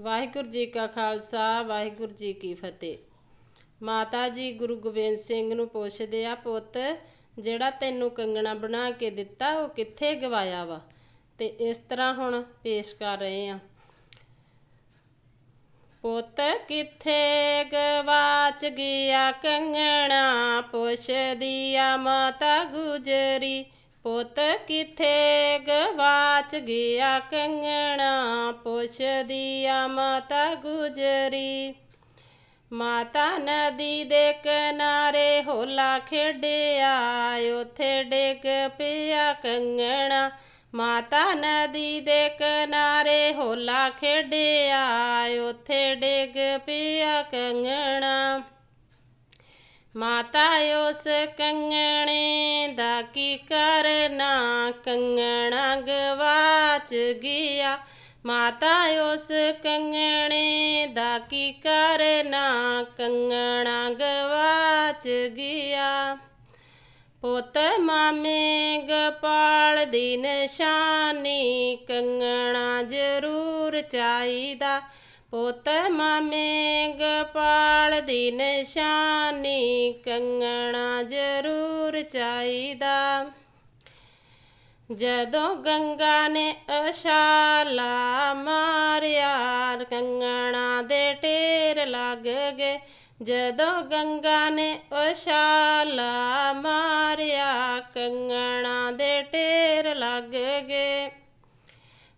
ਵਾਹਿਗੁਰੂ ਜੀ ਕਾ ਖਾਲਸਾ, ਵਾਹਿਗੁਰੂ ਜੀ ਕੀ ਫਤਿਹ। ਮਾਤਾ ਜੀ ਗੁਰੂ ਗੋਬਿੰਦ ਸਿੰਘ ਨੂੰ ਪੁੱਛਦੇ ਆ, ਪੁੱਤ, ਜਿਹੜਾ ਤੈਨੂੰ ਕੰਗਣਾ ਬਣਾ ਕੇ ਦਿੱਤਾ, ਉਹ ਕਿੱਥੇ ਗਵਾਇਆ ਵਾ? ਤੇ ਇਸ ਤਰ੍ਹਾਂ ਹੁਣ ਪੇਸ਼ ਕਰ ਰਹੇ ਆ। ਪੁੱਤ, ਕਿੱਥੇ ਗਵਾਚ ਗਿਆ ਕੰਗਣਾ? ਪੁੱਛਦੀ ਆ ਮਾਤਾ ਗੁਜਰੀ। ਪੁੱਤ, ਕਿੱਥੇ ਗਵਾਚ ਗਿਆ ਕੰਗਣਾ? ਪੁੱਛਦੀ ਆ ਮਾਤਾ ਗੁਜਰੀ। ਮਾਤਾ ਨਦੀ ਦੇ ਕਿਨਾਰੇ ਹੋਲਾ ਖੇਡਿਆ, ਉਥੇ ਡਿੱਗ ਪਿਆ ਕੰਗਣਾ। ਮਾਤਾ ਨਦੀ ਦੇ ਕਿਨਾਰੇ ਹੋਲਾ ਖੇਡਿਆ, ਉਥੇ ਡਿੱਗ ਪਿਆ ਕੰਗਣਾ। ਮਾਤਾ ਉਸ ਕੰਗਣੇ ਦਾ ਕੀ ਕਰਨਾ ਕੰਗਣਾ ਗਵਾਚ ਗਿਆ। ਮਾਤਾ ਉਸ ਕੰਗਣੇ ਦਾ ਕੀ ਕਰਨਾ ਕੰਗਣਾ ਗਵਾਚ ਗਿਆ। ਪੁੱਤ ਮਾਮੇ ਗਪਾਲ ਦੀ ਨਿਸ਼ਾਨੀ ਕੰਗਣਾ ਜ਼ਰੂਰ ਚਾਹੀਦਾ। ਪੁੱਤ ਮਾਮੇ ਗਪਾਲ ਦੀ ਨਿਸ਼ਾਨੀ ਕੰਗਣਾ ਜ਼ਰੂਰ ਚਾਹੀਦਾ। ਜਦੋਂ ਗੰਗਾ ਨੇ ਅਸ਼ਾਲਾ ਮਾਰਿਆ, ਕੰਗਣਾ ਦੇ ਢੇਰ ਲੱਗ ਗਏ। ਜਦੋਂ ਗੰਗਾ ਨੇ ਅਸ਼ਾਲਾ ਮਾਰਿਆ, ਕੰਗਣਾ ਦੇ ਢੇਰ ਲੱਗ ਗਏ।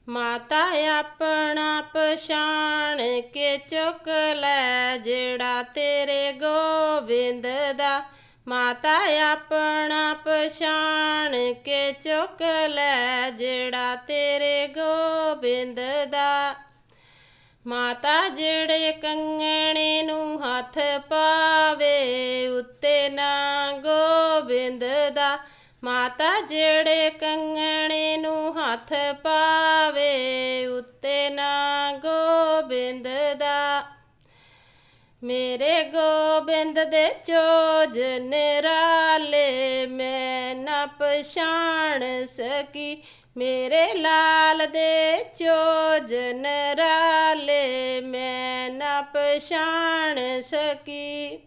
ਮਾਤਾ ਆਪਣਾ ਪਛਾਣ ਕੇ ਚੁੱਕ ਲੈ, ਜਿਹੜਾ ਤੇਰੇ ਗੋਬਿੰਦ ਦਾ ਮਾਤਾ ਆਪਣਾ ਪਛਾਣ ਕੇ ਚੁੱਕ ਲੈ, ਜਿਹੜਾ ਤੇਰੇ ਗੋਬਿੰਦ ਦਾ। ਮਾਤਾ ਜਿਹੜੇ ਕੰਗਣੇ ਨੂੰ ਹੱਥ ਪਾਵੇ, ਉੱਤੇ ਨਾ ਗੋਬਿੰਦ ਦਾ। ਮਾਤਾ ਜਿਹੜੇ ਕੰਗਣੇ ਨੂੰ ਹੱਥ ਪਾਵੇ, ਉੱਤੇ ਨਾ ਗੋਬਿੰਦ ਦਾ। ਮੇਰੇ ਗੋਬਿੰਦ ਦੇ ਚੋਜ ਨਿਰਾਲੇ, ਮੈਂ ਨਾ ਪਛਾਣ ਸਕੀ। ਮੇਰੇ ਲਾਲ ਦੇ ਚੋਜ ਨਿਰਾਲੇ, ਮੈਂ ਨਾ ਪਛਾਣ ਸਕੀ।